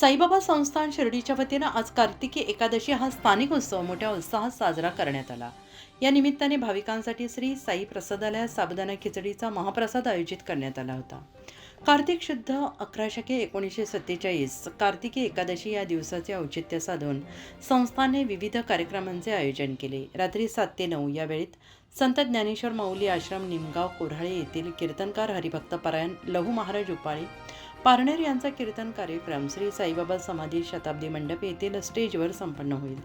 साईबाबा संस्थान शिर्डीच्या वतीनं आज कार्तिकी एकादशी हा स्थानिक उत्सव मोठ्या उत्साहात साजरा करण्यात आला. या निमित्ताने भाविकांसाठी श्री साई प्रसादालयात साबुदाणा खिचडीचा महाप्रसाद आयोजित करण्यात आला होता. कार्तिक शुद्ध अकरा शके एकोणीसशे सत्तेचाळीस कार्तिकी एकादशी या दिवसाचे औचित्य साधून संस्थाने विविध कार्यक्रमांचे आयोजन केले. रात्री सात ते नऊ या वेळेत संत ज्ञानेश्वर माऊली आश्रम निमगाव कोऱ्हाळे येथील कीर्तनकार हरिभक्त परायण लहू महाराज उपाळे पारनेर यांचा कीर्तन कार्यक्रम श्री साईबाबा समाधी शताब्दी मंडप येथील स्टेजवर संपन्न होईल.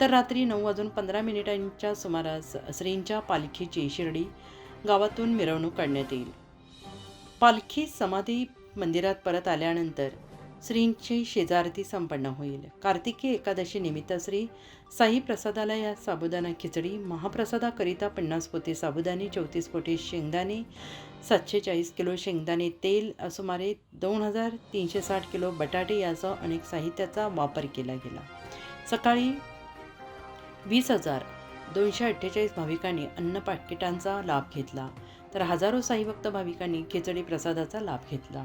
तर रात्री नऊ वाजून पंधरा मिनिटांच्या सुमारास श्रींच्या पालखीची शिर्डी गावातून मिरवणूक काढण्यात येईल. पालखी समाधी मंदिरात परत आल्यानंतर श्रींची शेजारती संपन्न होईल. कार्तिकी एकादशी निमित्त श्री साई प्रसादाला या साबुदाणा खिचडी महाप्रसादाकरिता पन्नास पोते साबुदाणे चौतीस पोते शेंगदाणे सातशे चाळीस किलो शेंगदाणे तेल सुमारे दोन हजार तीनशे साठ किलो बटाटे यासह अनेक साहित्याचा वापर केला गेला. सकाळी वीस हजार दोनशे अठ्ठेचाळीस भाविकांनी अन्न पाकिटांचा लाभ घेतला तर हजारो साईभक्त भाविकांनी खिचडी प्रसादाचा लाभ घेतला.